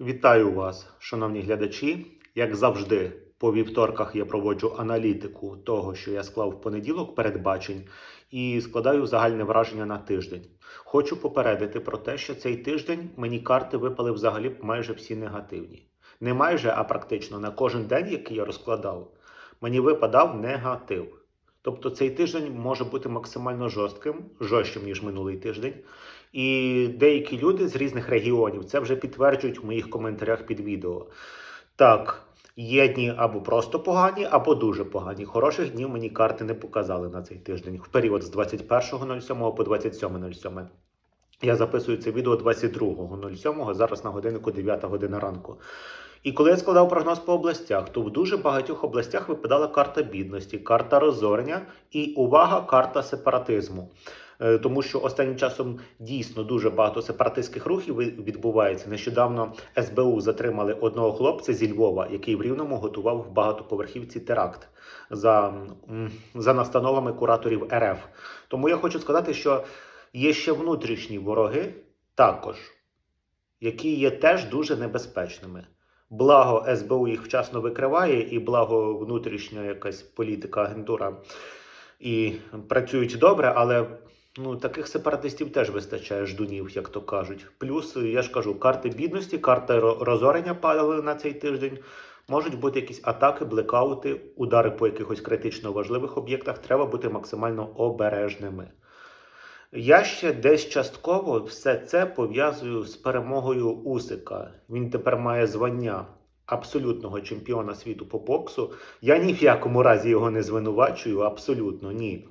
Вітаю вас, шановні глядачі. Як завжди, по вівторках я проводжу аналітику того, що я склав в понеділок передбачень, і складаю загальне враження на тиждень. Хочу попередити про те, що цей тиждень мені карти випали взагалі майже всі негативні. Не майже, а практично на кожен день, який я розкладав, мені випадав негатив. Тобто цей тиждень може бути максимально жорстким, жорстким, ніж минулий тиждень. І деякі люди з різних регіонів це вже підтверджують в моїх коментарях під відео. Так, є дні або просто погані, або дуже погані. Хороших днів мені карти не показали на цей тиждень в період з 21.07 по 27.07. Я записую це відео 22.07, зараз на годиннику 9 година ранку. І коли я складав прогноз по областях, то в дуже багатьох областях випадала карта бідності, карта розорення і увага, карта сепаратизму. Е, Тому що останнім часом дійсно дуже багато сепаратистських рухів відбувається. Нещодавно СБУ затримали одного хлопця зі Львова, який в Рівному готував в багатоповерхівці теракт за, за настановами кураторів РФ. Тому я хочу сказати, що є ще внутрішні вороги також, які є теж дуже небезпечними. Благо СБУ їх вчасно викриває, і благо внутрішня якась політика, агентура і працюють добре, але ну, таких сепаратистів теж вистачає ждунів, як то кажуть. Плюс, я ж кажу, карти бідності, карти розорення падали на цей тиждень. Можуть бути якісь атаки, блекаути, удари по якихось критично важливих об'єктах. Треба бути максимально обережними. Я ще десь частково все це пов'язую з перемогою Усика. Він тепер має звання абсолютного чемпіона світу по боксу. Я ні в якому разі його не звинувачую, абсолютно ні.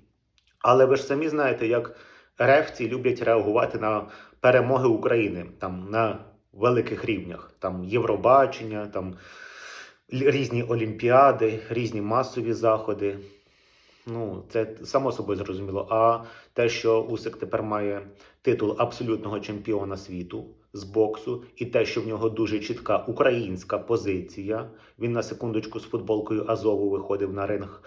Але ви ж самі знаєте, як рефці люблять реагувати на перемоги України там на великих рівнях, там Євробачення, там різні олімпіади, різні масові заходи. Ну, це само собою зрозуміло. А те, що Усик тепер має титул абсолютного чемпіона світу з боксу, і те, що в нього дуже чітка українська позиція, він на секундочку з футболкою Азову виходив на ринг.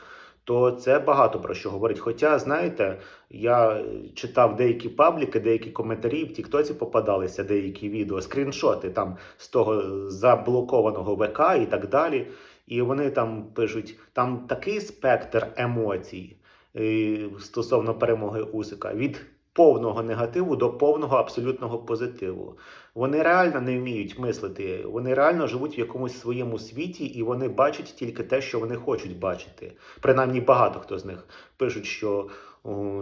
То це багато про що говорить. Хоча, знаєте, я е, читав деякі пабліки, деякі коментарі в Тіктоці попадалися деякі відео, скріншоти там з того заблокованого ВК і так далі. І вони там пишуть: там такий спектр емоцій е, стосовно перемоги Усика від повного негативу до повного абсолютного позитиву. Вони реально не вміють мислити, вони реально живуть в якомусь своєму світі, і вони бачать тільки те, що вони хочуть бачити. Принаймні багато хто з них пишуть, що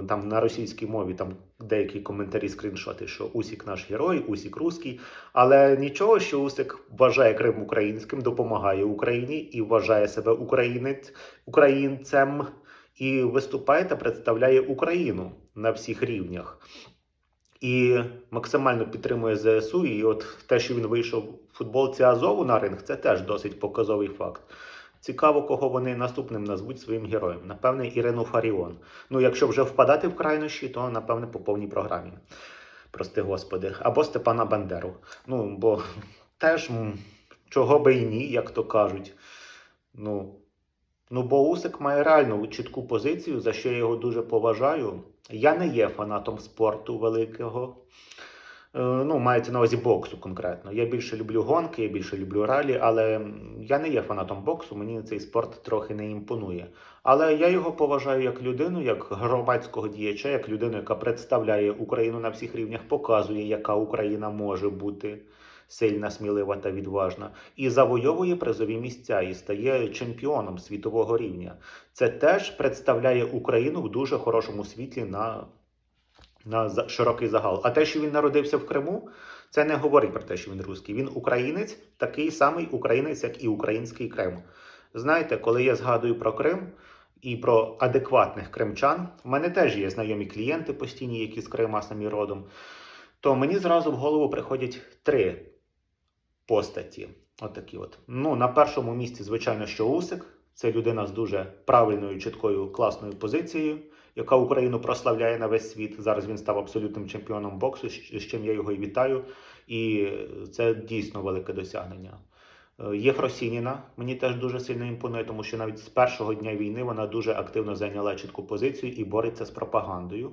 там на російській мові там деякі коментарі, скріншоти, що Усік наш герой, Усік русський. Але нічого, що Усик вважає Крим українським, допомагає Україні і вважає себе українець українцем і виступає та представляє Україну на всіх рівнях. І максимально підтримує ЗСУ. І от те, що він вийшов в футболці Азову на ринг, це теж досить показовий факт. Цікаво, кого вони наступним назвуть своїм героєм. Напевне, Ірину Фаріон. Ну, якщо вже впадати в крайнощі, то напевне по повній програмі. Прости господи, або Степана Бандеру. Ну, бо теж чого би і ні, як то кажуть. Ну, ну, бо Усик має реально чітку позицію, за що я його дуже поважаю. Я не є фанатом спорту великого. Е, Ну, мається на увазі боксу конкретно. Я більше люблю гонки, я більше люблю ралі, але я не є фанатом боксу, мені цей спорт трохи не імпонує. Але я його поважаю як людину, як громадського діяча, як людину, яка представляє Україну на всіх рівнях, показує, яка Україна може бути сильна, смілива та відважна, і завойовує призові місця і стає чемпіоном світового рівня. Це теж представляє Україну в дуже хорошому світлі на, на широкий загал. А те, що він народився в Криму, це не говорить про те, що він русський. Він українець, такий самий українець, як і український Крим. Знаєте, коли я згадую про Крим і про адекватних кримчан, в мене теж є знайомі клієнти постійні, які з Крима самі родом, то мені зразу в голову приходять три постаті. Отакі от. Ну, на першому місці, звичайно, що Усик. Це людина з дуже правильною, чіткою, класною позицією, яка Україну прославляє на весь світ. Зараз він став абсолютним чемпіоном боксу, з чим я його і вітаю. І це дійсно велике досягнення. Е, Єфросініна мені теж дуже сильно імпонує, тому що навіть з першого дня війни вона дуже активно зайняла чітку позицію і бореться з пропагандою.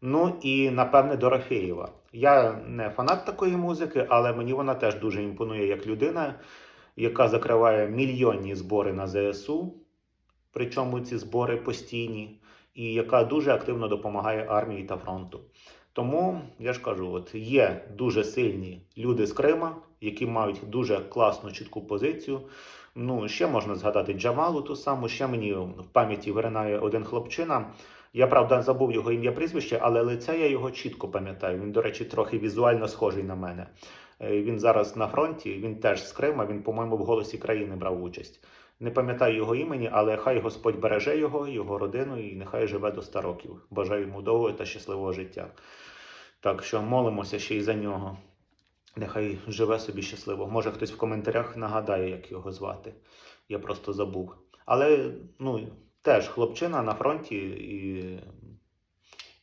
Ну і напевне Дорофєєва. Я не фанат такої музики, але мені вона теж дуже імпонує як людина, яка закриває мільйонні збори на ЗСУ, причому ці збори постійні, і яка дуже активно допомагає армії та фронту. Тому я ж кажу: от є дуже сильні люди з Крима, які мають дуже класну чітку позицію. Ну, ще можна згадати Джамалу ту саму, ще мені в пам'яті виринає один хлопчина. Я правда забув його ім'я прізвище, але лице я його чітко пам'ятаю. Він, до речі, трохи візуально схожий на мене. Е, Він зараз на фронті, він теж з Крима, він, по-моєму, в голосі країни брав участь. Не пам'ятаю його імені, але хай Господь береже його, його родину і нехай живе до 100 років. Бажаю йому довгого та щасливого життя. Так що молимося ще й за нього. Нехай живе собі щасливо. Може хтось в коментарях нагадає, як його звати. Я просто забув. Але ну, теж хлопчина на фронті, і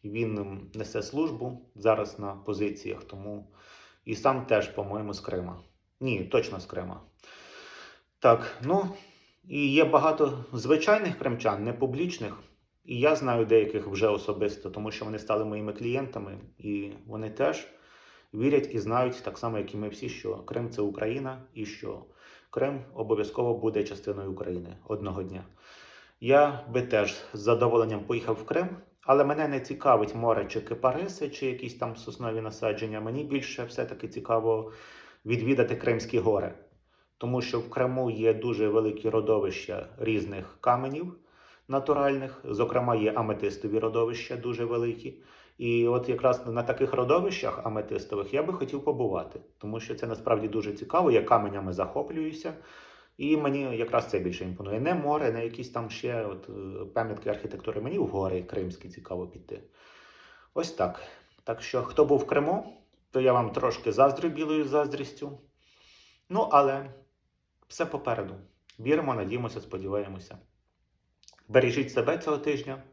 він несе службу зараз на позиціях, тому і сам теж, по-моєму, з Крима. Ні, точно з Крима. Так, ну і є багато звичайних кримчан, не публічних. І я знаю деяких вже особисто, тому що вони стали моїми клієнтами, і вони теж вірять і знають, так само, як і ми всі, що Крим це Україна, і що Крим обов'язково буде частиною України одного дня. Я би теж з задоволенням поїхав в Крим, але мене не цікавить море чи кипариси, чи якісь там соснові насадження. Мені більше все-таки цікаво відвідати Кримські гори, тому що в Криму є дуже великі родовища різних каменів натуральних, зокрема, є аметистові родовища дуже великі. І от якраз на таких родовищах аметистових я би хотів побувати, тому що це насправді дуже цікаво. Я каменями захоплююся, і мені якраз це більше імпонує. Не море, не якісь там ще от, е, пам'ятки архітектури. Мені в гори кримські цікаво піти. Ось так. Так що, хто був в Криму, то я вам трошки заздрю білою заздрістю. Ну, але все попереду. Віримо, надіємося, сподіваємося. Бережіть себе цього тижня.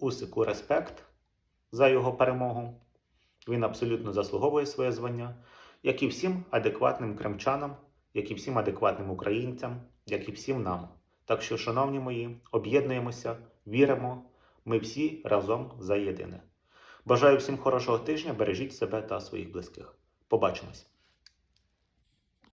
Усику респект за його перемогу. Він абсолютно заслуговує своє звання, як і всім адекватним кримчанам, як і всім адекватним українцям, як і всім нам. Так що, шановні мої, об'єднуємося, віримо, ми всі разом за єдине. Бажаю всім хорошого тижня, бережіть себе та своїх близьких. Побачимось!